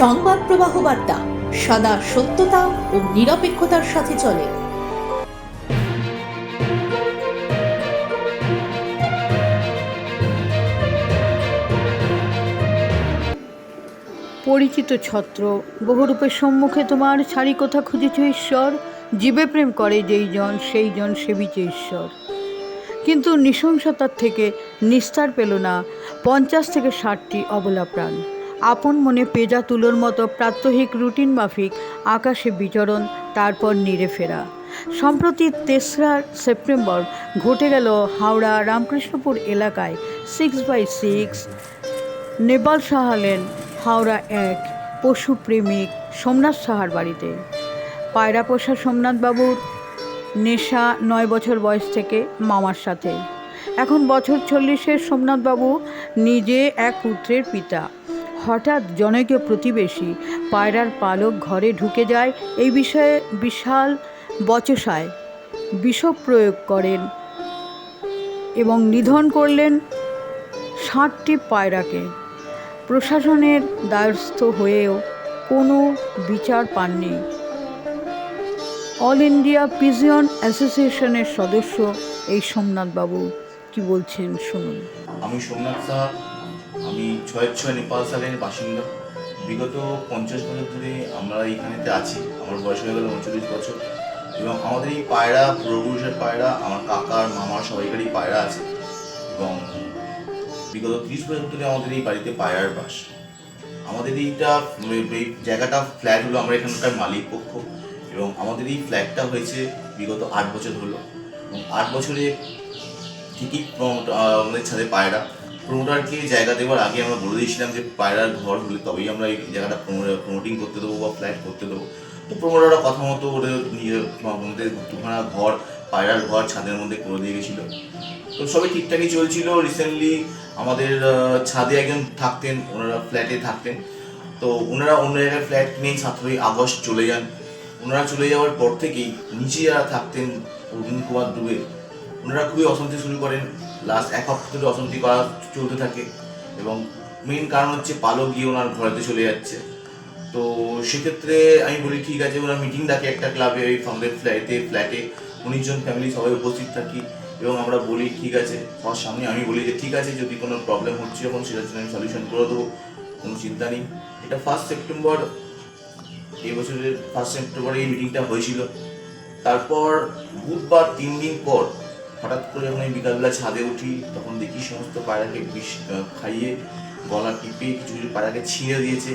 সংবাদ প্রবাহ বার্তা, সদা সত্যতা ও নিরপেক্ষতার সাথে চলে। পরিচিত ছত্র বহুরূপের সম্মুখে তোমার ছাড়ি কোথা খুঁজেছ ঈশ্বর, জীবে প্রেম করে যেই জন, সেই জন সেবিছে ঈশ্বর। কিন্তু নৃশংসতার থেকে নিস্তার পেল না, পঞ্চাশ থেকে ষাটটি অবলা প্রাণ। আপন মনে পেজা তুলোর মতো প্রাত্যহিক রুটিন মাফিক আকাশে বিচরণ, তারপর নিরে ফেরা। সম্প্রতি তেসরা সেপ্টেম্বর ঘটে গেল হাওড়া রামকৃষ্ণপুর এলাকায় সিক্স বাই সিক্স নেপাল সাহালেন হাওড়া এক পশুপ্রেমিক সোমনাথ সাহার বাড়িতে। পায়রা পোষা সোমনাথবাবুর নেশা নয় বছর বয়স থেকে মামার সাথে। এখন বছর চল্লিশের সোমনাথবাবু নিজে এক পুত্রের পিতা। হঠাৎ জনৈক প্রতিবেশী পায়রার পালক ঘরে ঢুকে যায়, এই বিষয়ে বিশাল বচসায় বিষ প্রয়োগ করেন এবং নিধন করলেন ষাটটি পায়রাকে। প্রশাসনের দ্বারস্থ হয়েও কোনো বিচার পাননি। অল ইন্ডিয়া পিজিয়ন অ্যাসোসিয়েশনের সদস্য এই সোমনাথবাবু, কি বলছেন শুনুন। আমি সোমনাথ সাহা আমি ছয় ছয় নেপাল সালের বাসিন্দা। বিগত পঞ্চাশ বছর ধরে আমরা এইখানেতে আছি। আমার বয়স হয়ে গেল উনচল্লিশ বছর। এবং আমাদের এই পায়রা পূর্বপুরুষের পায়রা, আমার কাকার, মামার সবাইকারই পায়রা আছে। এবং বিগত ত্রিশ বছর ধরে আমাদের এই বাড়িতে পায়রার বাস। আমাদের এইটা, এই জায়গাটা ফ্ল্যাট হলো আমরা এখানকার মালিক পক্ষ। এবং আমাদের এই ফ্ল্যাটটা হয়েছে বিগত আট বছর হলো। এবং আট বছরে ঠিকই আমাদের ছাদে পায়রা। প্রমোটারকে জায়গা দেওয়ার আগে আমরা বলে দিয়েছিলাম যে পায়রার ঘর হলে তবেই আমরা এই জায়গাটা প্রমোটিং করতে দেবো বা ফ্ল্যাট করতে দেবো। তো প্রমোটাররা কথা মতো ওদের নিজের দুখানা ঘর, পায়রার ঘর ছাদের মধ্যে করে দিয়ে গেছিল। তো সবই ঠিকঠাকই চলছিল। রিসেন্টলি আমাদের ছাদে একজন থাকতেন, ওনারা ফ্ল্যাটে থাকতেন। তো ওনারা অন্য জায়গায় ফ্ল্যাট নিয়ে সতেরোই আগস্ট চলে যান। ওনারা চলে যাওয়ার পর থেকেই নিচে যারা থাকতেন অরুণ কুমার দুবে। ওনারা খুবই অশান্তি শুরু করেন। লাস্ট এক সপ্তাহ ধরে অশান্তি করা চলতে থাকে এবং মেইন কারণ হচ্ছে পালক গিয়ে ওনার ঘরেতে চলে যাচ্ছে। তো সেক্ষেত্রে আমি বলি, ঠিক আছে ওরা মিটিং ডাকে একটা ক্লাবে ওই আমাদের ফ্ল্যাটে ফ্ল্যাটে উনিশ জন ফ্যামিলি সবাই উপস্থিত থাকি এবং আমরা বলি, ঠিক আছে সবার সামনে আমি বলি যে, ঠিক আছে, যদি কোনো প্রবলেম হচ্ছে এখন সেটার জন্য আমি সলিউশন করে দেবো। কোনো চিন্তা নেই। এটা ফার্স্ট সেপ্টেম্বর এই বছরের ফার্স্ট সেপ্টেম্বরে এই মিটিংটা হয়েছিল। তারপর বুধবার তিন দিন পর হঠাৎ করে যখন আমি বিকালবেলা ছাদে উঠি, তখন দেখি সমস্ত পায়রাকে বিষ খাইয়ে গলা টিপে কিছু কিছু পায়রাকে ছিঁড়ে দিয়েছে।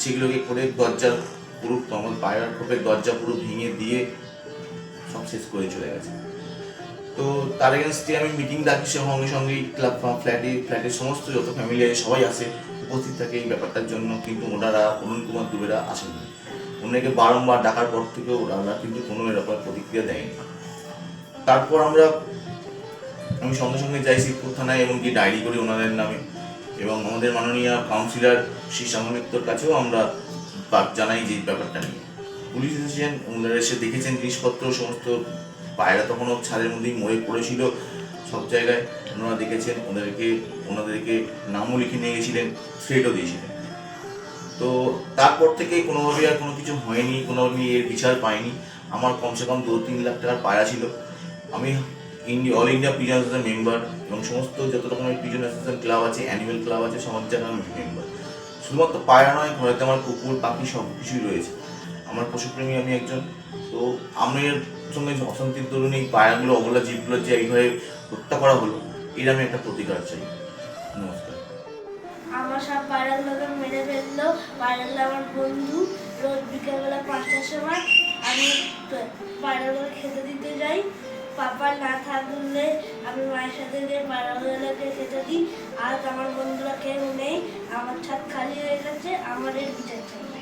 সেগুলোকে করে দরজার পুরো আমার পায়রার খোপের দরজা পুরো ভেঙে দিয়ে সব শেষ করে চলে গেছে। তো তার এগেনস্টে আমি মিটিং ডাকি সঙ্গে সঙ্গে ক্লাব ফ্ল্যাটে ফ্ল্যাটের সমস্ত যত ফ্যামিলি আছে, সবাই আসে, উপস্থিত থাকে এই ব্যাপারটার জন্য, কিন্তু ওনারা, অরুণ কুমার দুবেরা আসেননি। ওনাকে বারংবার ডাকার পর থেকেও ওনারা কিন্তু কোনো এরকম প্রতিক্রিয়া দেয়নি। তারপর আমরা আমি সঙ্গে সঙ্গে যাই শিবপুর থানায় এবং কি ডায়েরি করি ওনাদের নামে। এবং আমাদের মাননীয় কাউন্সিলর শ্রী সামমিত্রর কাছেও আমরা জানাই যে ব্যাপারটা নিয়ে। পুলিশ এসেছেন, ওনারা এসে দেখেছেন জিনিসপত্র, সমস্ত পায়রা তখনও ছাদের মধ্যেই মরে পড়েছিল সব জায়গায়। ওনারা দেখেছেন, ওনাদেরকে ওনাদেরকে নামও লিখে নিয়ে গেছিলেন থ্রেটও দিয়েছিলেন। তো তারপর থেকে কোনোভাবে আর কোনো কিছু হয়নি কোনোভাবে এর বিচার পায়নি আমার কমসে কম দু তিন লাখ টাকার পায়রা ছিল। আমি India all India pigeon association member এবং সমস্ত যত রকমের পিজন অ্যাসোসিয়েশন ক্লাব আছে, অ্যানিমেল ক্লাব আছে, সব জায়গায় আমি মেম্বার। শুধুমাত্র পায়রা নয়, ঘরেতে আমার কুকুর, পাখি, সব কিছুই রয়েছে। আমার পশুপ্রেমী আমি একজন। তো আমের সঙ্গে অশান্তির দরুন এই পায়রাগুলো অবলা জীবগুলো যে এইভাবে হত্যা করা হলো, এর আমি একটা প্রতিকার চাই। নমস্কার। আমার সব পায়রাগুলোকে মেরে ফেলল। পায়রাগুলো আমার বন্ধু। রোজ বিকেলবেলা পাঁচটার সময় আমি পায়রাগুলো খেতে দিতে যাই। পাপা না থাকলে আমি মায়ের সাথে গিয়ে পায়রাগুলোকে খেতে দিই আর আমার বন্ধুরা কেউ নেই, আমার ছাদ খালি হয়ে গেছে, আমার এর বিচার চাই।